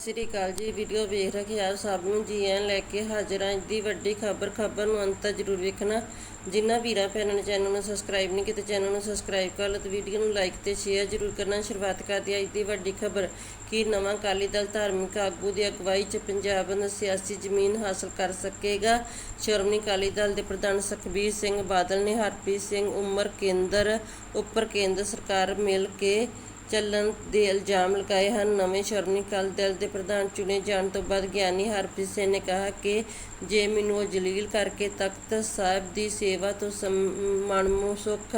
ਸ੍ਰੀ ਅਕਾਲ ਜੀ, ਵੀਡੀਓ ਵੇਖ ਰਹੇ ਆਪ ਸਭ ਨੂੰ, ਜੀ ਐਨ ਲੈ ਕੇ ਹਾਜ਼ਰ ਹਾਂ। ਦੀ ਵੱਡੀ ਖਬਰ ਖਬਰ ਨੂੰ ਅੰਤ ਤੱਕ ਜ਼ਰੂਰ ਵੇਖਣਾ। ਜਿਨ੍ਹਾਂ ਵੀਰਾਂ ਭੈਣਾਂ ਨੇ ਚੈਨਲ ਨੂੰ ਸਬਸਕ੍ਰਾਈਬ ਨਹੀਂ ਕੀਤਾ, ਚੈਨਲ ਨੂੰ ਸਬਸਕ੍ਰਾਈਬ ਕਰ ਲਓ ਤੇ ਵੀਡੀਓ ਨੂੰ ਲਾਈਕ ਤੇ ਸ਼ੇਅਰ ਜ਼ਰੂਰ ਕਰਨਾ। ਸ਼ੁਰੂਆਤ ਕਰਦੇ ਹਾਂ ਅੱਜ ਦੀ ਵੱਡੀ ਖਬਰ, ਕਿ ਨਵਾਂ ਅਕਾਲੀ ਦਲ ਧਾਰਮਿਕ ਆਗੂ ਦੀ ਅਗਵਾਈ 'ਚ ਪੰਜਾਬ ਨੂੰ ਸਿਆਸੀ ਜ਼ਮੀਨ ਹਾਸਲ ਕਰ ਸਕੇਗਾ। ਸ਼੍ਰੋਮਣੀ ਅਕਾਲੀ ਦਲ ਦੇ ਪ੍ਰਧਾਨ ਸੁਖਬੀਰ ਸਿੰਘ ਬਾਦਲ ਨੇ ਹਰਪ੍ਰੀਤ ਸਿੰਘ ਉਮਰ ਕੇਂਦਰ ਉੱਪਰ ਕੇਂਦਰ ਸਰਕਾਰ ਮਿਲ ਕੇ ਚੱਲਣ ਦੇ ਇਲਜ਼ਾਮ ਲਗਾਏ ਹਨ। ਨਵੇਂ ਸ਼੍ਰੋਮਣੀ ਅਕਾਲੀ ਦਲ ਦੇ ਪ੍ਰਧਾਨ ਚੁਣੇ ਜਾਣ ਤੋਂ ਬਾਅਦ ਗਿਆਨੀ ਹਰਪ੍ਰੀਤ ਸਿੰਘ ਨੇ ਕਿਹਾ ਕਿ ਜੇ ਮੈਨੂੰ ਉਹ ਜਲੀਲ ਕਰਕੇ ਤਖਤ ਸਾਹਿਬ ਦੀ ਸੇਵਾ ਤੋਂ ਮਨਮੁਖ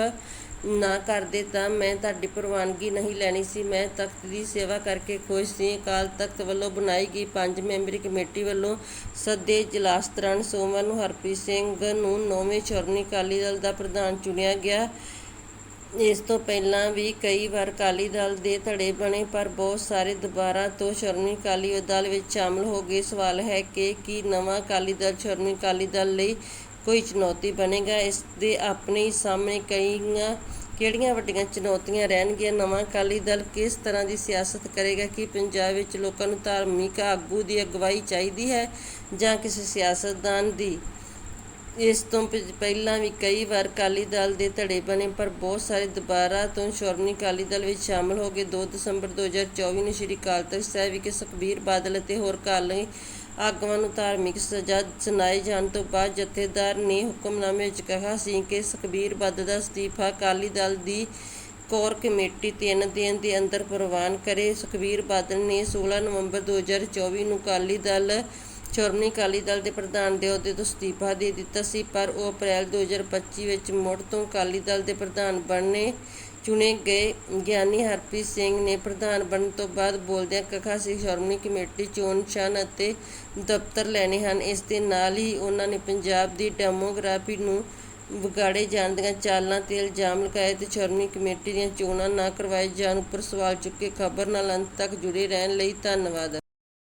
ਨਾ ਕਰਦੇ ਤਾਂ ਮੈਂ ਤੁਹਾਡੀ ਪ੍ਰਵਾਨਗੀ ਨਹੀਂ ਲੈਣੀ ਸੀ। ਮੈਂ ਤਖਤ ਦੀ ਸੇਵਾ ਕਰਕੇ ਖੁਸ਼ ਸੀ। ਅਕਾਲ ਤਖਤ ਵੱਲੋਂ ਬਣਾਈ ਗਈ ਪੰਜ ਮੈਂਬਰੀ ਕਮੇਟੀ ਵੱਲੋਂ ਸੱਦੇ ਇਜਲਾਸ ਦੌਰਾਨ ਸੋਮਵਾਰ ਨੂੰ ਹਰਪ੍ਰੀਤ ਸਿੰਘ ਨੂੰ ਨੌਵੇਂ ਸ਼੍ਰੋਮਣੀ ਅਕਾਲੀ ਦਲ ਦਾ ਪ੍ਰਧਾਨ ਚੁਣਿਆ ਗਿਆ। ਇਸ ਤੋਂ ਪਹਿਲਾਂ ਵੀ ਕਈ ਵਾਰ ਅਕਾਲੀ ਦਲ ਦੇ ਧੜੇ ਬਣੇ, ਪਰ ਬਹੁਤ ਸਾਰੇ ਦੁਬਾਰਾ ਤੋਂ ਸ਼੍ਰੋਮਣੀ ਅਕਾਲੀ ਦਲ ਵਿੱਚ ਸ਼ਾਮਲ ਹੋ ਗਏ। ਸਵਾਲ ਹੈ ਕਿ ਕੀ ਨਵਾਂ ਅਕਾਲੀ ਦਲ ਸ਼੍ਰੋਮਣੀ ਅਕਾਲੀ ਦਲ ਲਈ ਕੋਈ ਚੁਣੌਤੀ ਬਣੇਗਾ? ਇਸ ਦੇ ਆਪਣੇ ਹੀ ਸਾਹਮਣੇ ਕਈਆਂ, ਕਿਹੜੀਆਂ ਵੱਡੀਆਂ ਚੁਣੌਤੀਆਂ ਰਹਿਣਗੀਆਂ? ਨਵਾਂ ਅਕਾਲੀ ਦਲ ਕਿਸ ਤਰ੍ਹਾਂ ਦੀ ਸਿਆਸਤ ਕਰੇਗਾ? ਕਿ ਪੰਜਾਬ ਵਿੱਚ ਲੋਕਾਂ ਨੂੰ ਧਾਰਮਿਕ ਆਗੂ ਦੀ ਅਗਵਾਈ ਚਾਹੀਦੀ ਹੈ ਜਾਂ ਕਿਸੇ ਸਿਆਸਤਦਾਨ ਦੀ? ਇਸ ਤੋਂ ਪਿ- ਪਹਿਲਾਂ ਵੀ ਕਈ ਵਾਰ ਅਕਾਲੀ ਦਲ ਦੇ ਧੜੇ ਬਣੇ, ਪਰ ਬਹੁਤ ਸਾਰੇ ਦੁਬਾਰਾ ਤੋਂ ਸ਼੍ਰੋਮਣੀ ਅਕਾਲੀ ਦਲ ਵਿੱਚ ਸ਼ਾਮਲ ਹੋ ਗਏ 2 ਦਸੰਬਰ 2024 ਨੂੰ ਸ੍ਰੀ ਅਕਾਲ ਤਖਤ ਸਾਹਿਬ ਵਿਖੇ ਸੁਖਬੀਰ ਬਾਦਲ ਅਤੇ ਹੋਰ ਅਕਾਲੀ ਆਗੂਆਂ ਨੂੰ ਧਾਰਮਿਕ ਸਜ਼ਾ ਸੁਣਾਏ ਜਾਣ ਤੋਂ ਬਾਅਦ ਜਥੇਦਾਰ ਨੇ ਹੁਕਮਨਾਮੇ ਵਿੱਚ ਕਿਹਾ ਸੀ ਕਿ ਸੁਖਬੀਰ ਬਾਦਲ ਦਾ ਅਸਤੀਫਾ ਅਕਾਲੀ ਦਲ ਦੀ ਕੋਰ ਕਮੇਟੀ ਤਿੰਨ ਦਿਨ ਦੇ ਅੰਦਰ ਪ੍ਰਵਾਨ ਕਰੇ। ਸੁਖਬੀਰ ਬਾਦਲ ਨੇ 16 ਨਵੰਬਰ 2024 ਨੂੰ ਅਕਾਲੀ ਦਲ ਸ਼੍ਰੋਮਣੀ ਅਕਾਲੀ ਦਲ ਦੇ ਪ੍ਰਧਾਨ ਦੇ ਅਹੁਦੇ ਤੋਂ ਅਸਤੀਫਾ ਦੇ ਦਿੱਤਾ ਸੀ, ਪਰ ਉਹ ਅਪ੍ਰੈਲ 2025 ਵਿੱਚ ਮੁੜ ਤੋਂ ਅਕਾਲੀ ਦਲ ਦੇ ਪ੍ਰਧਾਨ ਬਣਨੇ ਚੁਣੇ ਗਏ। ਗਿਆਨੀ ਹਰਪ੍ਰੀਤ ਸਿੰਘ ਨੇ ਪ੍ਰਧਾਨ ਬਣਨ ਤੋਂ ਬਾਅਦ ਬੋਲਦਿਆਂ ਕਿਹਾ ਸੀ, ਸ਼੍ਰੋਮਣੀ ਕਮੇਟੀ ਚੋਣ ਨਿਸ਼ਾਨ ਅਤੇ ਦਫ਼ਤਰ ਲੈਣੇ ਹਨ। ਇਸ ਦੇ ਨਾਲ ਹੀ ਉਹਨਾਂ ਨੇ ਪੰਜਾਬ ਦੀ ਡੈਮੋਗ੍ਰਾਫੀ ਨੂੰ ਵਿਗਾੜੇ ਜਾਣ ਦੀਆਂ ਚਾਲਾਂ ਤੇ ਇਲਜ਼ਾਮ ਲਗਾਏ ਤੇ ਸ਼੍ਰੋਮਣੀ ਕਮੇਟੀ ਦੀਆਂ ਚੋਣਾਂ ਨਾ ਕਰਵਾਏ ਜਾਣ ਉੱਪਰ ਸਵਾਲ ਚੁੱਕੇ। ਖਬਰ ਨਾਲ ਅੰਤ ਤੱਕ ਜੁੜੇ ਰਹਿਣ ਲਈ ਧੰਨਵਾਦ।